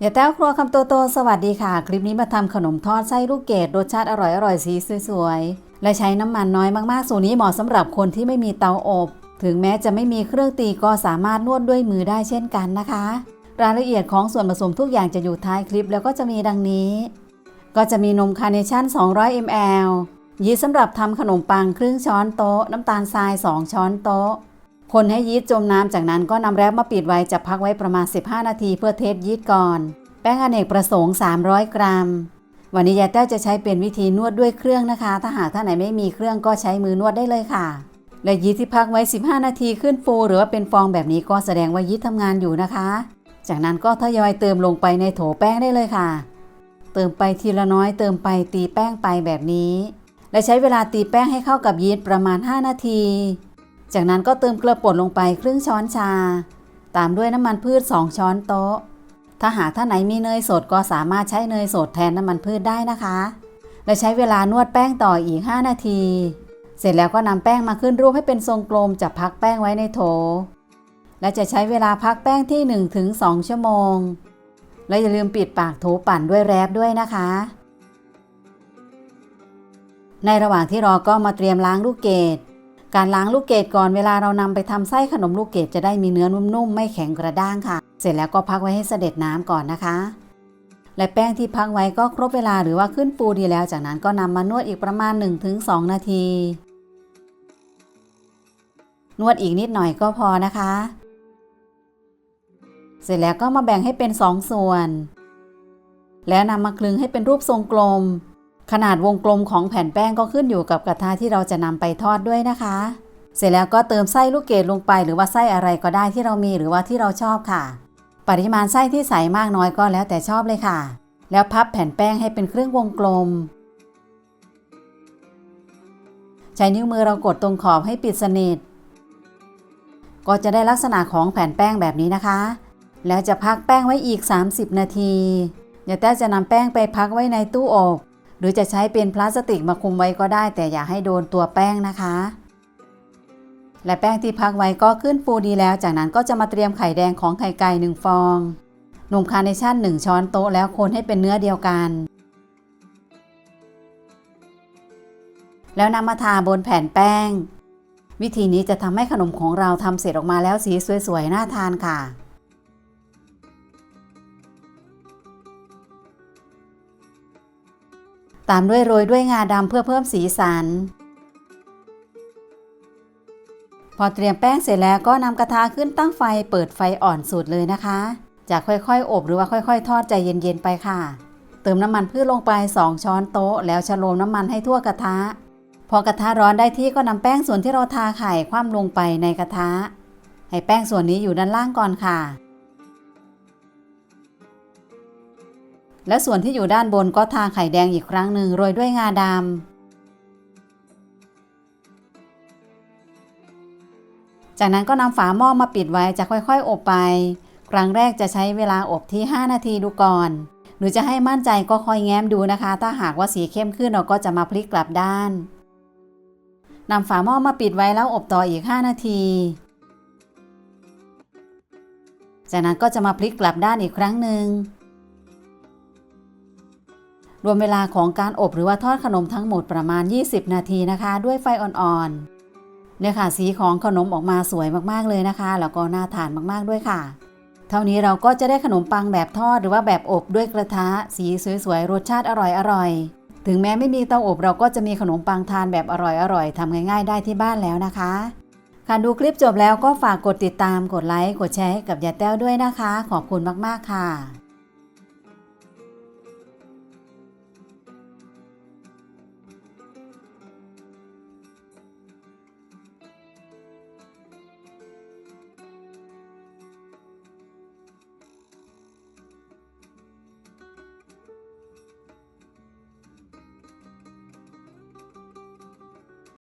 อย่าแต้วครัวคำโตโตสวัสดีค่ะ คลิปนี้มาทำขนมทอดไส้ลูกเกดรสชาติอร่อยอร่อยสีสวยๆ และใช้น้ำมันน้อยมากๆ สูตรนี้เหมาะสำหรับคนที่ไม่มีเตาอบ ถึงแม้จะไม่มีเครื่องตีก็สามารถนวดด้วยมือได้เช่นกันนะคะ รายละเอียดของส่วนผสมทุกอย่างจะอยู่ท้ายคลิปแล้วก็จะมีดังนี้ ก็จะมีนมคาร์เนชั่น 200 ml ยีสต์สำหรับทำขนมปังครึ่งช้อนโต๊ะ น้ำตาลทราย 2 ช้อนโต๊ะ คนให้ยีสต์จมน้ำจากนั้นก็นำแรปมาปิดไว้จะพักไว้ประมาณ 15 นาทีเพื่อเทสยีสต์ก่อน แป้งอเนกประสงค์ 300 กรัม วันนี้ยายแต้วจะใช้เป็นวิธีนวดด้วยเครื่องนะคะ ถ้าหากท่านไหนไม่มีเครื่องก็ใช้มือนวดได้เลยค่ะ และยีสต์ที่พักไว้ 15 นาทีขึ้นฟู หรือว่าเป็นฟองแบบนี้ก็แสดงว่ายีสต์ทำงานอยู่นะคะ จากนั้นก็ทยอยเติมลงไปในโถแป้งได้เลยค่ะ เติมไปทีละน้อยเติมไปตีแป้งไปแบบนี้ และใช้เวลาตีแป้งให้เข้ากับยีสต์ประมาณ 5 นาที จากนั้นก็เติมเกลือป่นลงไปครึ่งช้อนชา ตามด้วยน้ำมันพืช 2 ช้อนโต๊ะ ถ้าหากท่านไหนมีเนยสดก็สามารถใช้เนยสดแทนน้ำมันพืชได้นะคะ และใช้เวลานวดแป้งต่ออีก 5 นาที เสร็จแล้วก็นำแป้งมาขึ้นรูปให้เป็นทรงกลมจับพักแป้งไว้ในโถ และจะใช้เวลาพักแป้งที่ 1-2 ชั่วโมง และอย่าลืมปิดปากโถปั่นด้วยแรปด้วยนะคะ ในระหว่างที่รอก็มาเตรียมล้างลูกเกด การล้างลูกเกดก่อนเวลาเรานำไปทำไส้ขนมลูกเกดจะได้มีเนื้อนุ่มๆ ไม่แข็งกระด้างค่ะ เสร็จแล้วก็พักไว้ให้เสด็จน้ำก่อนนะคะ และแป้งที่พักไว้ก็ครบเวลาหรือว่าขึ้นฟูดีแล้ว จากนั้นก็นำมานวดอีกประมาณ 1-2 นาที นวดอีกนิดหน่อยก็พอนะคะ เสร็จแล้วก็มาแบ่งให้เป็น 2 ส่วน แล้วนำมาคลึงให้เป็นรูปทรงกลม ขนาดวงกลมของแผ่นแป้งก็ขึ้นอยู่กับกระทะที่เราจะนำไปทอดด้วยนะคะ เสร็จแล้วก็เติมไส้ลูกเกดลงไป หรือว่าไส้อะไรก็ได้ที่เรามีหรือว่าที่เราชอบค่ะ ปริมาณไส้ที่ใส่มากน้อยก็แล้วแต่ชอบเลยค่ะ แล้วพับแผ่นแป้งให้เป็นเครื่องวงกลม ใช้นิ้วมือเรากดตรงขอบให้ปิดสนิท ก็จะได้ลักษณะของแผ่นแป้งแบบนี้นะคะ แล้วจะพักแป้งไว้อีก 30 นาทีอย่าแต่จะนำแป้งไปพักไว้ในตู้อบ หรือจะใช้เป็นพลาสติกมาคุมไว้ก็ได้ แต่อย่าให้โดนตัวแป้งนะคะ และแป้งที่พักไว้ก็ขึ้นฟูดีแล้ว จากนั้นก็จะมาเตรียมไข่แดงของไข่ไก่หนึ่งฟองนมคาร์เนชั่นหนึ่งช้อนโต๊ะแล้วคนให้เป็นเนื้อเดียวกัน แล้วนำมาทาบนแผ่นแป้ง วิธีนี้จะทำให้ขนมของเราทำเสร็จออกมาแล้วสีสวยๆน่าทานค่ะ ตามด้วยโรยด้วยงาดำเพื่อเพิ่มสีสัน พอเตรียมแป้งเสร็จแล้วก็นำกระทะขึ้นตั้งไฟเปิดไฟอ่อนสุดเลยนะคะ จะค่อยๆ อบหรือว่าค่อยๆ ทอดใจเย็นๆไปค่ะ เติมน้ำมันพืชลงไป 2 ช้อนโต๊ะ แล้วชโลมน้ำมันให้ทั่วกระทะ พอกระทะร้อนได้ที่ก็นำแป้งส่วนที่เราทาไข่คว่ำลงไปในกระทะ ให้แป้งส่วนนี้อยู่ด้านล่างก่อนค่ะ และส่วนที่อยู่ด้านบนก็ทาไข่แดงอีกครั้งหนึ่งโรยด้วยงาดำ จากนั้นก็นำฝาหม้อมาปิดไว้จะค่อยๆ อบไป ครั้งแรกจะใช้เวลาอบที่ 5 นาทีดูก่อน หรือจะให้มั่นใจก็คอยแง้มดูนะคะ ถ้าหากว่าสีเข้มขึ้นเราก็จะมาพลิกกลับด้านนำฝาหม้อมาปิดไว้แล้วอบต่ออีก 5 นาที จากนั้นก็จะมาพลิกกลับด้านอีกครั้งหนึ่ง รวมเวลาของการอบหรือว่าทอดขนมทั้งหมดประมาณ 20 นาทีนะคะ ด้วยไฟอ่อนๆเนี่ยค่ะสีของขนมออกมาสวยมากๆเลยนะคะ แล้วก็น่าทานมากๆด้วยค่ะ เท่านี้เราก็จะได้ขนมปังแบบทอดหรือว่าแบบอบด้วยกระทะ สีสวยๆรสชาติอร่อยๆถึงแม้ไม่มีเตาอบเราก็จะมีขนมปังทานแบบอร่อยๆทำง่าย ๆ ได้ที่บ้านแล้วนะคะค่ะดูคลิปจบแล้วก็ฝากกดติดตามกดไลค์กดแชร์ให้กับยาแต้วด้วยนะคะ ขอบคุณมากๆค่ะ